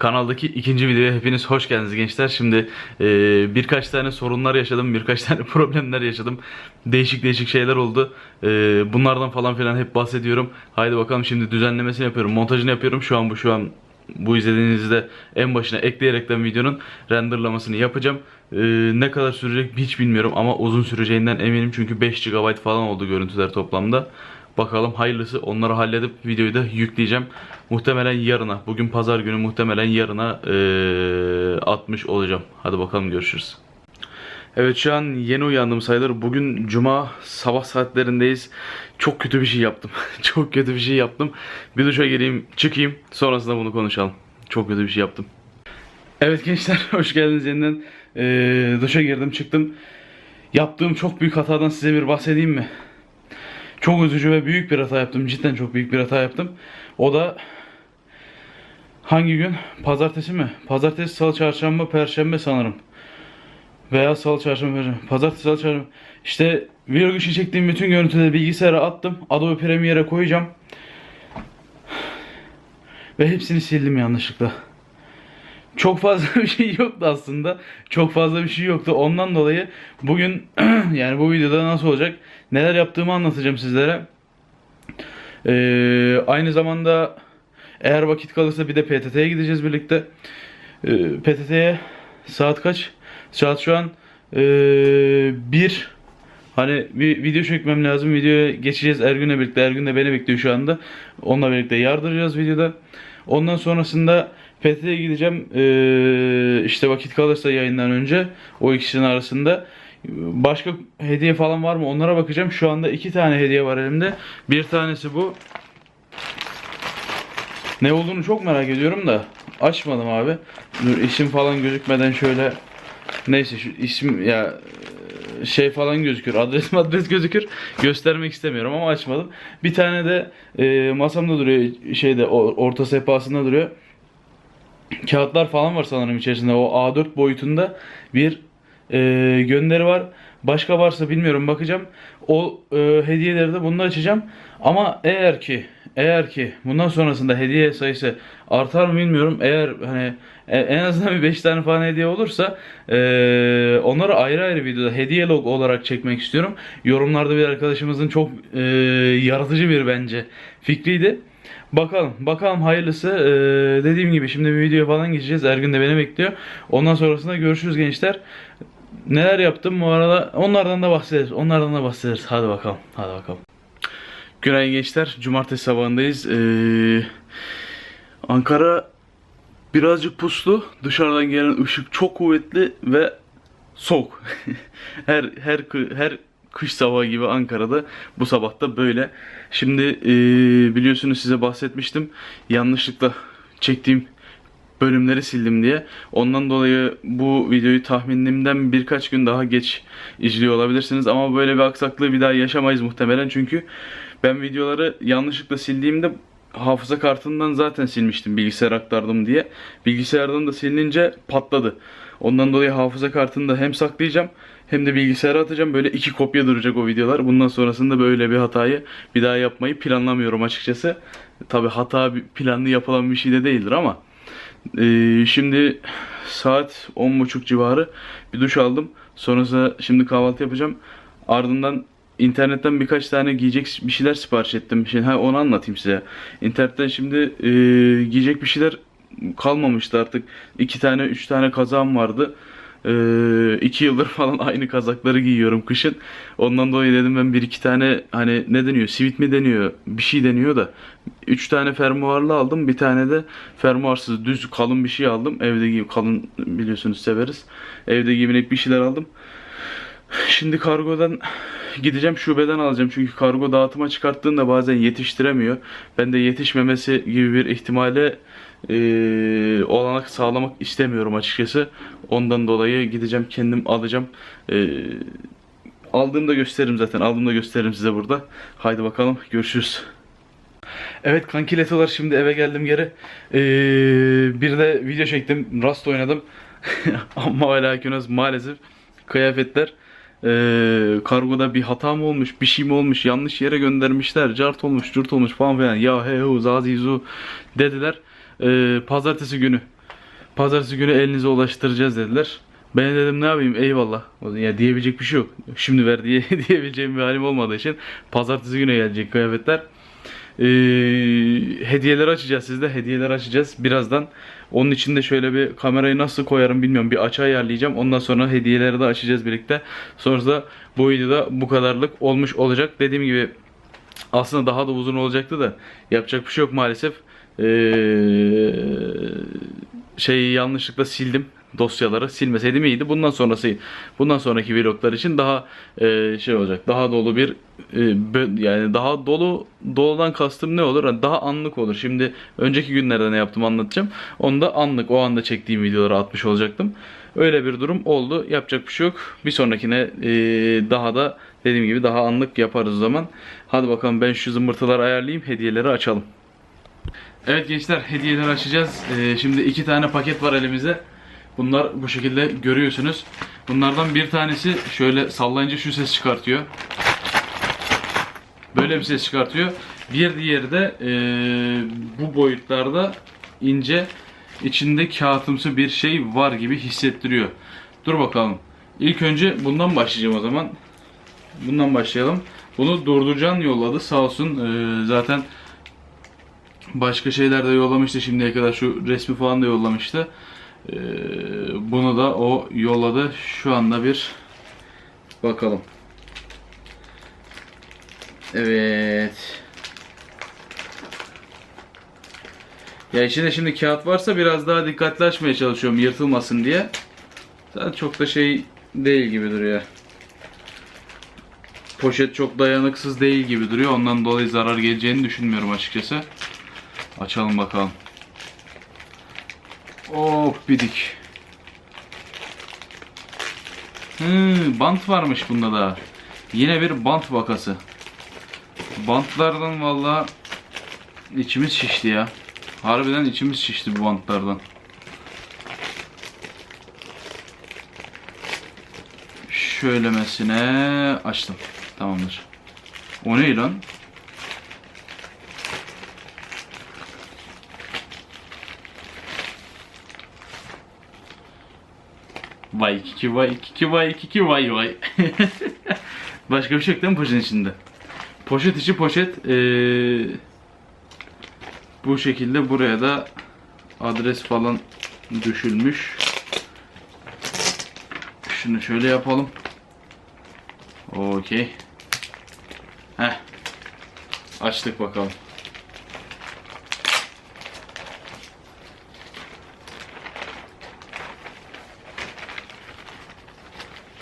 Kanaldaki ikinci videoya hepiniz hoş geldiniz gençler. Şimdi e, birkaç tane sorunlar yaşadım, birkaç tane problemler yaşadım. Değişik değişik şeyler oldu. E, bunlardan falan filan hep bahsediyorum. Haydi bakalım şimdi düzenlemesini yapıyorum, montajını yapıyorum. Şu an bu şu an bu izlediğinizde en başına ekleyerekten videonun renderlamasını yapacağım. E, ne kadar sürecek hiç bilmiyorum ama uzun süreceğinden eminim çünkü 5 GB falan oldu görüntüler toplamda. Bakalım hayırlısı onları halledip videoyu da yükleyeceğim. Muhtemelen yarına, bugün pazar günü muhtemelen yarına eee, atmış olacağım. Hadi bakalım görüşürüz. Evet şu an yeni uyandım sayılır. Bugün cuma sabah saatlerindeyiz. Çok kötü bir şey yaptım. Çok kötü bir şey yaptım. Bir duşa gireyim, çıkayım. Sonrasında bunu konuşalım. Çok kötü bir şey yaptım. Evet gençler hoş geldiniz yeniden. Eee duşa girdim, çıktım. Yaptığım çok büyük hatadan size bir bahsedeyim mi? Çok üzücü ve büyük bir hata yaptım. Cidden çok büyük bir hata yaptım. O da hangi gün? Pazartesi mi? Pazartesi, salı, çarşamba, perşembe sanırım. Veya salı, çarşamba, perşembe. Pazartesi, salı, çarşamba. İşte vlog için çektiğim bütün görüntüleri bilgisayara attım. Adobe Premiere'e koyacağım. Ve hepsini sildim yanlışlıkla. Çok fazla bir şey yoktu aslında. Çok fazla bir şey yoktu. Ondan dolayı bugün yani bu videoda nasıl olacak? Neler yaptığımı anlatacağım sizlere. Ee, aynı zamanda eğer vakit kalırsa bir de PTT'ye gideceğiz birlikte. Ee, PTT'ye saat kaç? Saat şu an ee, bir. Hani bir video çekmem lazım. Videoya geçeceğiz Ergün'le birlikte. Ergün de beni bekliyor şu anda. Onunla birlikte yardıracağız videoda. Ondan sonrasında PTT'ye gideceğim. Ee, işte vakit kalırsa yayından önce o ikisinin arasında. Başka hediye falan var mı onlara bakacağım. Şu anda iki tane hediye var elimde. Bir tanesi bu. Ne olduğunu çok merak ediyorum da açmadım abi. Dur isim falan gözükmeden şöyle neyse şu isim ya şey falan gözükür. Adres adres gözükür. Göstermek istemiyorum ama açmadım. Bir tane de e, masamda duruyor. Şeyde orta sehpasında duruyor. Kağıtlar falan var sanırım içerisinde. O A4 boyutunda bir e, gönderi var. Başka varsa bilmiyorum bakacağım. O e, hediyeleri de bununla açacağım. Ama eğer ki eğer ki bundan sonrasında hediye sayısı artar mı bilmiyorum. Eğer hani e- en azından bir 5 tane falan hediye olursa e, onları ayrı ayrı videoda hediye log olarak çekmek istiyorum. Yorumlarda bir arkadaşımızın çok e, yaratıcı bir bence fikriydi. Bakalım, bakalım hayırlısı. Ee, dediğim gibi şimdi bir video falan geçeceğiz. Ergün de beni bekliyor. Ondan sonrasında görüşürüz gençler. Neler yaptım bu arada onlardan da bahsederiz. Onlardan da bahsederiz. Hadi bakalım. Hadi bakalım. Günaydın gençler. Cumartesi sabahındayız. Ee, Ankara birazcık puslu. Dışarıdan gelen ışık çok kuvvetli ve soğuk. her her her kış sabahı gibi Ankara'da bu sabahta böyle. Şimdi e, biliyorsunuz size bahsetmiştim. Yanlışlıkla çektiğim bölümleri sildim diye. Ondan dolayı bu videoyu tahminimden birkaç gün daha geç izliyor olabilirsiniz. Ama böyle bir aksaklığı bir daha yaşamayız muhtemelen. Çünkü ben videoları yanlışlıkla sildiğimde hafıza kartından zaten silmiştim bilgisayar aktardım diye. Bilgisayardan da silinince patladı. Ondan dolayı hafıza kartını da hem saklayacağım hem de bilgisayara atacağım. Böyle iki kopya duracak o videolar. Bundan sonrasında böyle bir hatayı bir daha yapmayı planlamıyorum açıkçası. Tabi hata planlı yapılan bir şey de değildir ama ee, şimdi saat 10.30 civarı bir duş aldım. Sonrasında şimdi kahvaltı yapacağım. Ardından internetten birkaç tane giyecek bir şeyler sipariş ettim. Şimdi ha, onu anlatayım size. İnternetten şimdi e, giyecek bir şeyler kalmamıştı artık. İki tane, üç tane kazağım vardı. Ee, iki yıldır falan aynı kazakları giyiyorum kışın. Ondan dolayı dedim ben bir iki tane hani ne deniyor sivit mi deniyor bir şey deniyor da. Üç tane fermuarlı aldım bir tane de fermuarsız düz kalın bir şey aldım. Evde giy kalın biliyorsunuz severiz. Evde giyinecek bir şeyler aldım. Şimdi kargodan gideceğim şubeden alacağım çünkü kargo dağıtıma çıkarttığında bazen yetiştiremiyor. Ben de yetişmemesi gibi bir ihtimale eee, olanak sağlamak istemiyorum açıkçası. Ondan dolayı gideceğim kendim alacağım. Eee aldığımda gösteririm zaten. Aldığımda gösteririm size burada. Haydi bakalım görüşürüz. Evet kankiletolar şimdi eve geldim geri. Ee, bir de video çektim. Rust oynadım. Ama ve lakinöz maalesef kıyafetler ee, kargoda bir hata mı olmuş, bir şey mi olmuş, yanlış yere göndermişler, cart olmuş, curt olmuş falan filan. Ya he hu zazizu dediler. Ee, pazartesi günü Pazartesi günü elinize ulaştıracağız dediler. Ben dedim ne yapayım eyvallah. Ya diyebilecek bir şey yok. Şimdi ver diye diyebileceğim bir halim olmadığı için pazartesi günü gelecek kıyafetler. Ee, hediyeler açacağız sizde. Hediyeler açacağız birazdan. Onun için de şöyle bir kamerayı nasıl koyarım bilmiyorum. Bir açı ayarlayacağım. Ondan sonra hediyeleri de açacağız birlikte. Sonrasında bu videoda bu kadarlık olmuş olacak. Dediğim gibi aslında daha da uzun olacaktı da yapacak bir şey yok maalesef. Ee, şeyi yanlışlıkla sildim dosyaları silmeseydim iyiydi. Bundan sonrası bundan sonraki vloglar için daha e, şey olacak. Daha dolu bir e, yani daha dolu doludan kastım ne olur? Hani daha anlık olur. Şimdi önceki günlerde ne yaptım anlatacağım. Onu da anlık o anda çektiğim videoları atmış olacaktım. Öyle bir durum oldu. Yapacak bir şey yok. Bir sonrakine e, daha da dediğim gibi daha anlık yaparız o zaman. Hadi bakalım ben şu zımbırtıları ayarlayayım. Hediyeleri açalım. Evet gençler hediyeleri açacağız. Ee, şimdi iki tane paket var elimizde. Bunlar bu şekilde görüyorsunuz. Bunlardan bir tanesi şöyle sallayınca şu ses çıkartıyor. Böyle bir ses çıkartıyor. Bir diğeri de ee, bu boyutlarda ince içinde kağıtımsı bir şey var gibi hissettiriyor. Dur bakalım. İlk önce bundan başlayacağım o zaman. Bundan başlayalım. Bunu Durdurcan yolladı sağ olsun. Ee, zaten Başka şeyler de yollamıştı şimdiye kadar. Şu resmi falan da yollamıştı. Ee, bunu da o yolladı. Şu anda bir bakalım. Evet. Ya içinde şimdi kağıt varsa biraz daha dikkatli açmaya çalışıyorum yırtılmasın diye. Zaten çok da şey değil gibi duruyor. Poşet çok dayanıksız değil gibi duruyor. Ondan dolayı zarar geleceğini düşünmüyorum açıkçası. Açalım bakalım. Hop bidik. Hmm, bant varmış bunda da. Yine bir bant vakası. Bantlardan valla içimiz şişti ya. Harbiden içimiz şişti bu bantlardan. Şöylemesine açtım. Tamamdır. O ne lan? Vay kiki vay kiki vay kiki vay vay. Başka bir şey yok değil mi poşetin içinde? Poşet içi poşet. Ee, bu şekilde buraya da adres falan düşülmüş. Şunu şöyle yapalım. Okey. Heh. Açtık bakalım.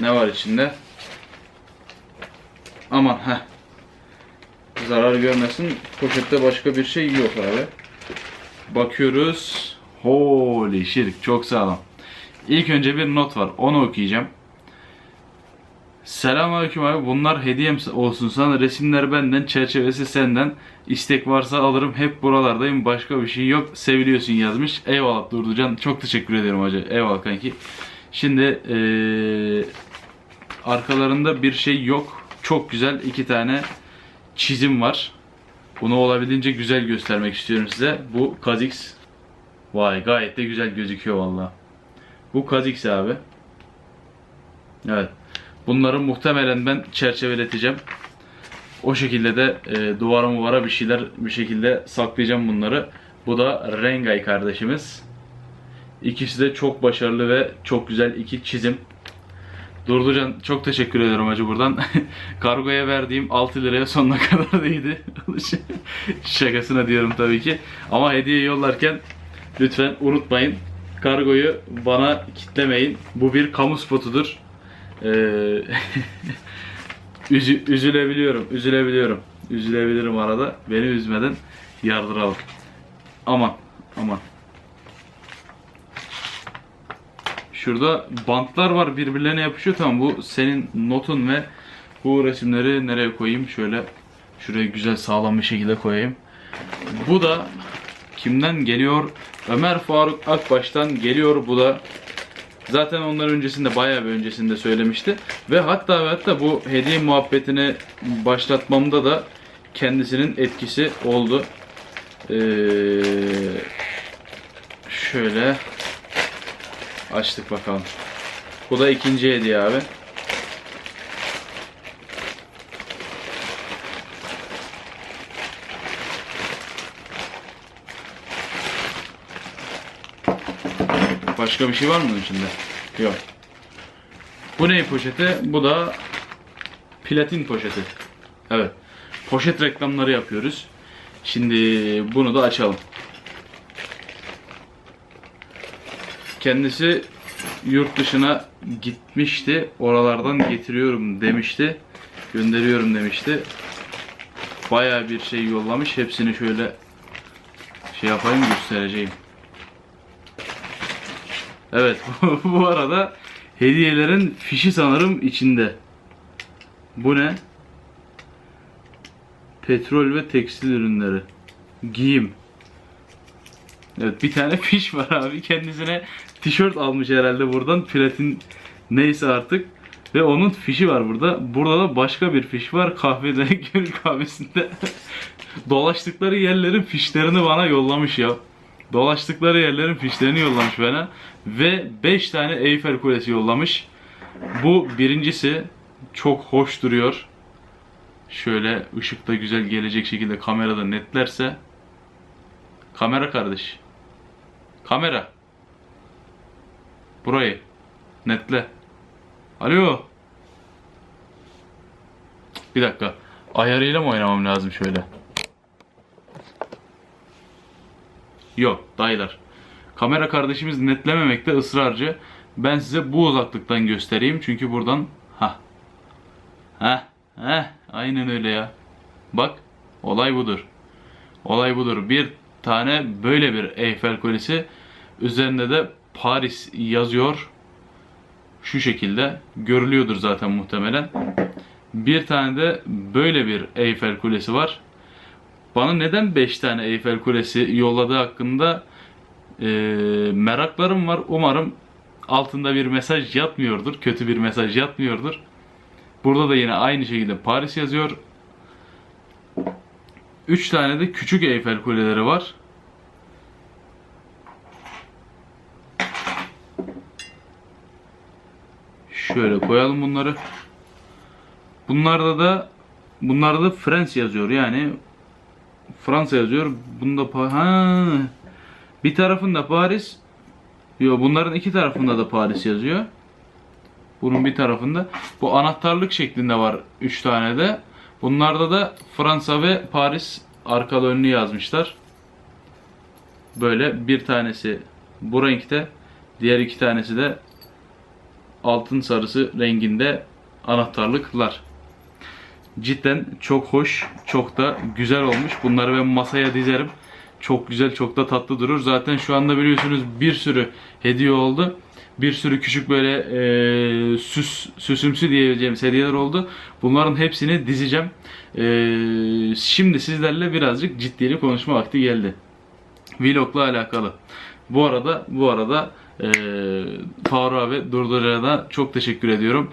Ne var içinde? Aman ha. Zarar görmesin. Poşette başka bir şey yok abi. Bakıyoruz. Holy shit çok sağlam. İlk önce bir not var. Onu okuyacağım. Selamünaleyküm abi. Bunlar hediyem olsun sana. Resimler benden, çerçevesi senden. İstek varsa alırım. Hep buralardayım. Başka bir şey yok. Seviliyorsun yazmış. Eyvallah Durducan. Çok teşekkür ederim hacı. Eyvallah kanki. Şimdi eee arkalarında bir şey yok. Çok güzel iki tane çizim var. Bunu olabildiğince güzel göstermek istiyorum size. Bu Kazix. Vay gayet de güzel gözüküyor valla. Bu Kazix abi. Evet. Bunları muhtemelen ben çerçeveleteceğim. O şekilde de e, duvara muvara bir şeyler bir şekilde saklayacağım bunları. Bu da Rengay kardeşimiz. İkisi de çok başarılı ve çok güzel iki çizim. Durducan çok teşekkür ederim hacı buradan. Kargoya verdiğim 6 liraya sonuna kadar değdi. Şakasına diyorum tabii ki. Ama hediye yollarken lütfen unutmayın. Kargoyu bana kitlemeyin. Bu bir kamu spotudur. Ee, üzü- üzülebiliyorum, üzülebiliyorum. Üzülebilirim arada. Beni üzmeden yardıralım. Aman, aman. Şurada bantlar var birbirlerine yapışıyor. Tamam bu senin notun ve bu resimleri nereye koyayım? Şöyle şuraya güzel sağlam bir şekilde koyayım. Bu da kimden geliyor? Ömer Faruk Akbaş'tan geliyor bu da. Zaten onların öncesinde bayağı bir öncesinde söylemişti. Ve hatta ve hatta bu hediye muhabbetini başlatmamda da kendisinin etkisi oldu. Ee, şöyle Açtık bakalım. Bu da ikinci hediye abi. Başka bir şey var mı bunun içinde? Yok. Bu ne poşeti? Bu da platin poşeti. Evet. Poşet reklamları yapıyoruz. Şimdi bunu da açalım. Kendisi yurt dışına gitmişti. Oralardan getiriyorum demişti. Gönderiyorum demişti. Bayağı bir şey yollamış. Hepsini şöyle şey yapayım göstereceğim. Evet bu arada hediyelerin fişi sanırım içinde. Bu ne? Petrol ve tekstil ürünleri. Giyim. Evet bir tane fiş var abi. Kendisine tişört almış herhalde buradan. Platin neyse artık. Ve onun fişi var burada. Burada da başka bir fiş var. Kahvede, gönül kahvesinde. Dolaştıkları yerlerin fişlerini bana yollamış ya. Dolaştıkları yerlerin fişlerini yollamış bana. Ve 5 tane Eyfel Kulesi yollamış. Bu birincisi çok hoş duruyor. Şöyle ışıkta güzel gelecek şekilde kamerada netlerse. Kamera kardeş. Kamera. Burayı. Netle. Alo. Bir dakika. Ayarıyla mı oynamam lazım şöyle? Yok dayılar. Kamera kardeşimiz netlememekte ısrarcı. Ben size bu uzaklıktan göstereyim. Çünkü buradan ha. Ha. Ha. Aynen öyle ya. Bak. Olay budur. Olay budur. Bir tane böyle bir Eyfel Kulesi. Üzerinde de Paris yazıyor. Şu şekilde. Görülüyordur zaten muhtemelen. Bir tane de böyle bir Eyfel Kulesi var. Bana neden 5 tane Eyfel Kulesi yolladığı hakkında e, meraklarım var. Umarım altında bir mesaj yatmıyordur. Kötü bir mesaj yatmıyordur. Burada da yine aynı şekilde Paris yazıyor. 3 tane de küçük Eyfel Kuleleri var. Şöyle koyalım bunları. Bunlarda da bunlarda da France yazıyor. Yani Fransa yazıyor. Bunda ha bir tarafında Paris. Yo bunların iki tarafında da Paris yazıyor. Bunun bir tarafında. Bu anahtarlık şeklinde var 3 tane de. Bunlarda da Fransa ve Paris arkalı önlü yazmışlar. Böyle bir tanesi bu renkte. Diğer iki tanesi de altın sarısı renginde anahtarlıklar. Cidden çok hoş, çok da güzel olmuş. Bunları ben masaya dizerim. Çok güzel, çok da tatlı durur. Zaten şu anda biliyorsunuz bir sürü hediye oldu. Bir sürü küçük böyle e, süs, süsümsü diyebileceğimiz hediyeler oldu. Bunların hepsini dizeceğim. E, şimdi sizlerle birazcık ciddili konuşma vakti geldi. Vlog'la alakalı. Bu arada bu arada e, Faruk'a ve Durdur'a da çok teşekkür ediyorum.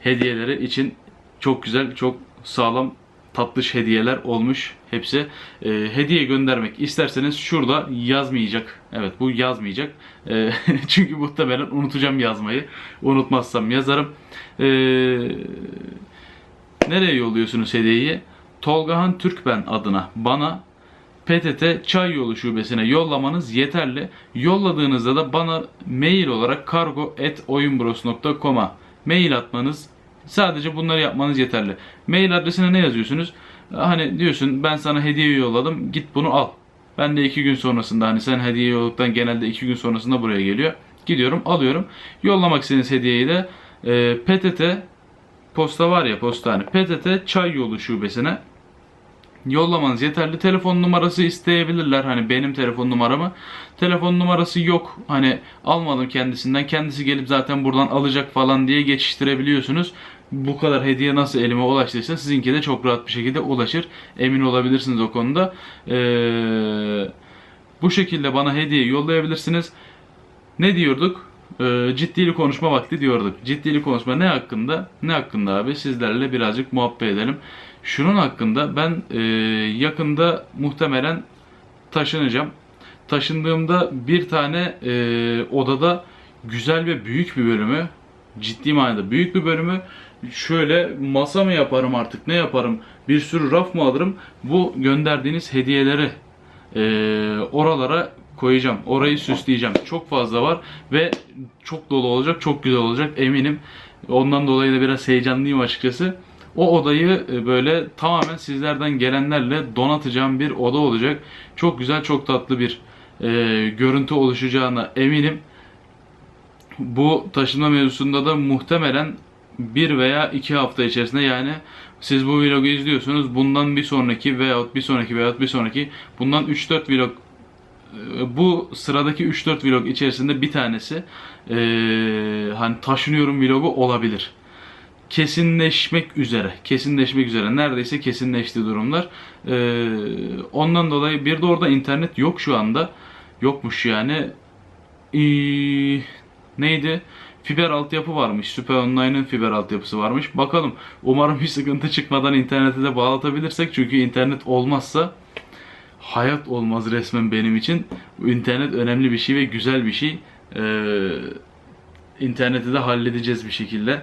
Hediyeleri için çok güzel, çok sağlam tatlış hediyeler olmuş hepsi. E, hediye göndermek isterseniz şurada yazmayacak. Evet bu yazmayacak. E, çünkü muhtemelen unutacağım yazmayı. Unutmazsam yazarım. E, nereye yolluyorsunuz hediyeyi? Tolgahan Türkben adına bana PTT Çay Yolu Şubesi'ne yollamanız yeterli. Yolladığınızda da bana mail olarak kargo.oyunbros.com'a mail atmanız Sadece bunları yapmanız yeterli. Mail adresine ne yazıyorsunuz? Hani diyorsun ben sana hediye yolladım git bunu al. Ben de iki gün sonrasında hani sen hediye yolladıktan genelde iki gün sonrasında buraya geliyor. Gidiyorum alıyorum. Yollamak istediğiniz hediyeyi de e, PTT posta var ya postane PTT Çay Yolu Şubesi'ne yollamanız yeterli. Telefon numarası isteyebilirler. Hani benim telefon numaramı. Telefon numarası yok. Hani almadım kendisinden. Kendisi gelip zaten buradan alacak falan diye geçiştirebiliyorsunuz. Bu kadar hediye nasıl elime ulaştıysa sizinki de çok rahat bir şekilde ulaşır. Emin olabilirsiniz o konuda. Ee, bu şekilde bana hediye yollayabilirsiniz. Ne diyorduk? Ee, ciddili konuşma vakti diyorduk. Ciddili konuşma ne hakkında? Ne hakkında abi? Sizlerle birazcık muhabbet edelim. Şunun hakkında ben e, yakında muhtemelen taşınacağım. Taşındığımda bir tane e, odada güzel ve büyük bir bölümü ciddi manada büyük bir bölümü şöyle masa mı yaparım artık ne yaparım bir sürü raf mı alırım bu gönderdiğiniz hediyeleri eee, oralara koyacağım. Orayı süsleyeceğim. Çok fazla var ve çok dolu olacak çok güzel olacak eminim. Ondan dolayı da biraz heyecanlıyım açıkçası o odayı e, böyle tamamen sizlerden gelenlerle donatacağım bir oda olacak çok güzel çok tatlı bir e, görüntü oluşacağına eminim bu taşınma mevzusunda da muhtemelen bir veya iki hafta içerisinde yani siz bu vlogu izliyorsunuz bundan bir sonraki veyahut bir sonraki veyahut bir sonraki bundan 3-4 vlog e, bu sıradaki 3-4 vlog içerisinde bir tanesi e, hani taşınıyorum vlogu olabilir. Kesinleşmek üzere. Kesinleşmek üzere. Neredeyse kesinleşti durumlar. E, ondan dolayı bir de orada internet yok şu anda. Yokmuş yani. Ee, neydi? Fiber altyapı varmış. Süper Online'ın fiber altyapısı varmış. Bakalım. Umarım bir sıkıntı çıkmadan internete de bağlatabilirsek. Çünkü internet olmazsa hayat olmaz resmen benim için. İnternet önemli bir şey ve güzel bir şey. Ee, interneti de halledeceğiz bir şekilde.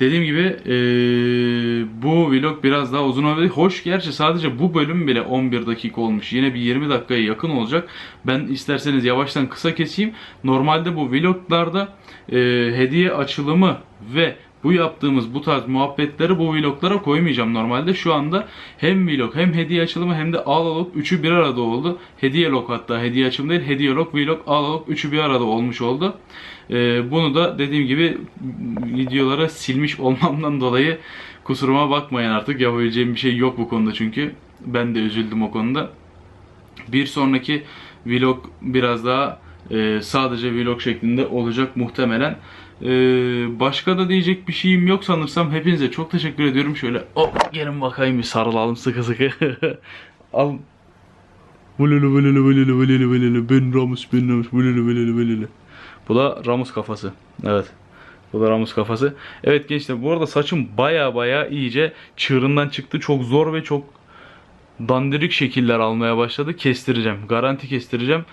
Dediğim gibi eee, bu vlog biraz daha uzun olabilir. Hoş gerçi sadece bu bölüm bile 11 dakika olmuş. Yine bir 20 dakikaya yakın olacak. Ben isterseniz yavaştan kısa keseyim. Normalde bu vloglarda eee, hediye açılımı ve bu yaptığımız bu tarz muhabbetleri bu vloglara koymayacağım normalde. Şu anda hem vlog hem hediye açılımı hem de ağlalog üçü bir arada oldu. Hediye log hatta hediye açılımı değil hediye log vlog ağlalog üçü bir arada olmuş oldu. Ee, bunu da dediğim gibi videolara silmiş olmamdan dolayı kusuruma bakmayın artık yapabileceğim bir şey yok bu konuda çünkü ben de üzüldüm o konuda. Bir sonraki vlog biraz daha e, sadece vlog şeklinde olacak muhtemelen. E, başka da diyecek bir şeyim yok sanırsam. Hepinize çok teşekkür ediyorum. Şöyle hop gelin bakayım bir sarılalım sıkı sıkı. Al. Vılılı vılılı vılılı vılılı vılılı ben Ramus ben Ramus vılılı vılılı vılılı. Bu da Ramus kafası. Evet. Bu da Ramus kafası. Evet gençler bu arada saçım baya baya iyice çığırından çıktı. Çok zor ve çok dandirik şekiller almaya başladı. Kestireceğim. Garanti kestireceğim.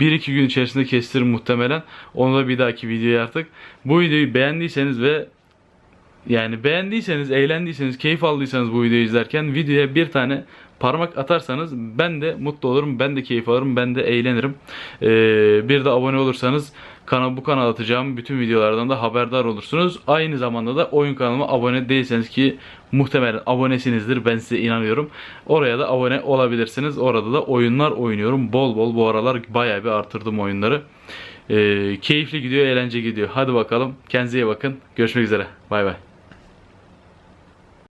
1-2 gün içerisinde kestiririm muhtemelen. Onu da bir dahaki videoya artık. Bu videoyu beğendiyseniz ve yani beğendiyseniz, eğlendiyseniz, keyif aldıysanız bu videoyu izlerken videoya bir tane parmak atarsanız ben de mutlu olurum, ben de keyif alırım, ben de eğlenirim. Ee, bir de abone olursanız kanal bu kanal atacağım bütün videolardan da haberdar olursunuz. Aynı zamanda da oyun kanalıma abone değilseniz ki muhtemelen abonesinizdir ben size inanıyorum. Oraya da abone olabilirsiniz. Orada da oyunlar oynuyorum. Bol bol bu aralar bayağı bir artırdım oyunları. Ee, keyifli gidiyor, eğlence gidiyor. Hadi bakalım. Kendinize iyi bakın. Görüşmek üzere. Bay bay.